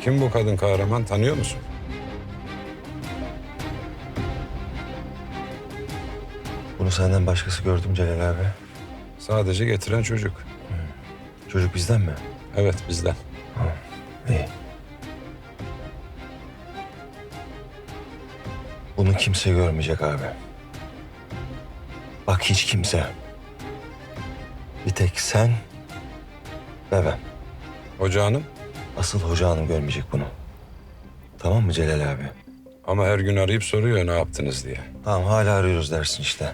Kim bu kadın kahraman tanıyor musun? Bunu senden başkası gördüm Celal abi. Sadece getiren çocuk. Çocuk bizden mi? Evet bizden. İyi. Bunu kimse görmeyecek abi. Bak hiç kimse. Bir tek sen ve ben. Hoca hanım Asıl hoca hanım görmeyecek bunu. Tamam mı Celal abi? ama her gün arayıp soruyor ne yaptınız diye. Tamam hala arıyoruz dersin işte.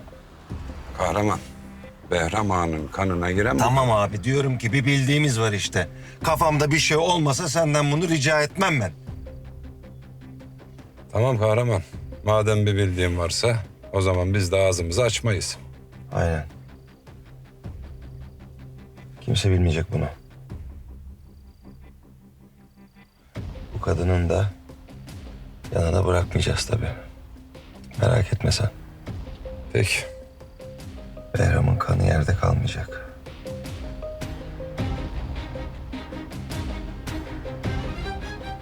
Kahraman. Behram Ağa'nın kanına giren bu. Tamam abi diyorum ki bir bildiğimiz var işte. Kafamda bir şey olmasa senden bunu rica etmem ben. Tamam kahraman. Madem bir bildiğim varsa o zaman biz de ağzımızı açmayız. Aynen. Kimse bilmeyecek bunu. Kadının da yanına bırakmayacağız tabii. Merak etme sen. Peki. Behram'ın kanı yerde kalmayacak.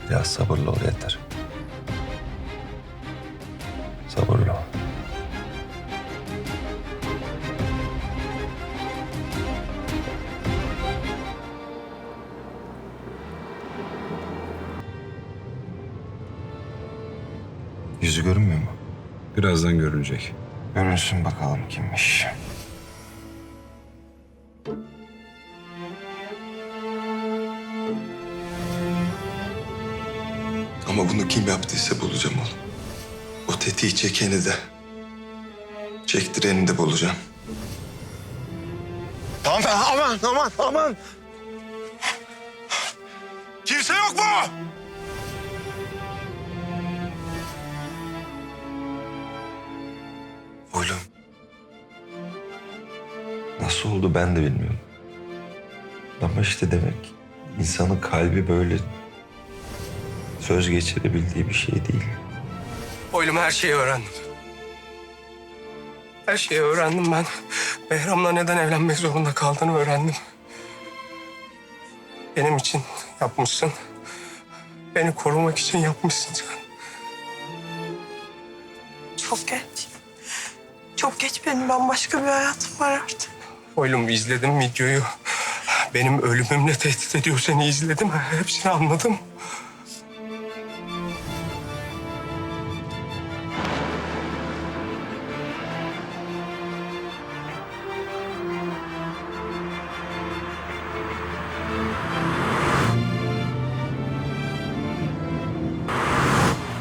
Biraz sabırlı ol yeter. Yüzü görünmüyor mu? Birazdan görünecek. Görünsün bakalım kimmiş. Ama bunu kim yaptıysa bulacağım oğlum. O tetiği çekeni de, çektireni de bulacağım. Tamam aman aman aman. Kimse yok mu? Oğlum. Nasıl oldu ben de bilmiyorum. Ama işte demek insanın kalbi böyle söz geçirebildiği bir şey değil. Oylum her şeyi öğrendim. Her şeyi öğrendim ben. Behram'la neden evlenmek zorunda kaldığını öğrendim. Benim için yapmışsın. Beni korumak için yapmışsın sen. Çok geç. Çok geç benim bambaşka bir hayatım var artık. Oylum izledim videoyu. Benim ölümümle tehdit ediyor seni izledim. Hepsini anladım.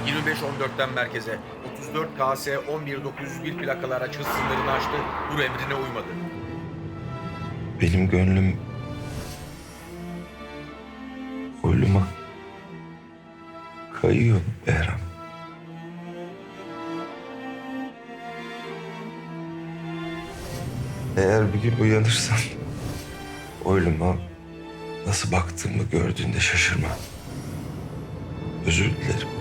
...25-14'ten merkeze 34 KS 11901 plakalı araç hız sınırını aştı. Dur emrine uymadı. Benim gönlüm oyluma kayıyor Behram. Eğer bir gün uyanırsan oyluma nasıl baktığımı gördüğünde şaşırma. Özür dilerim.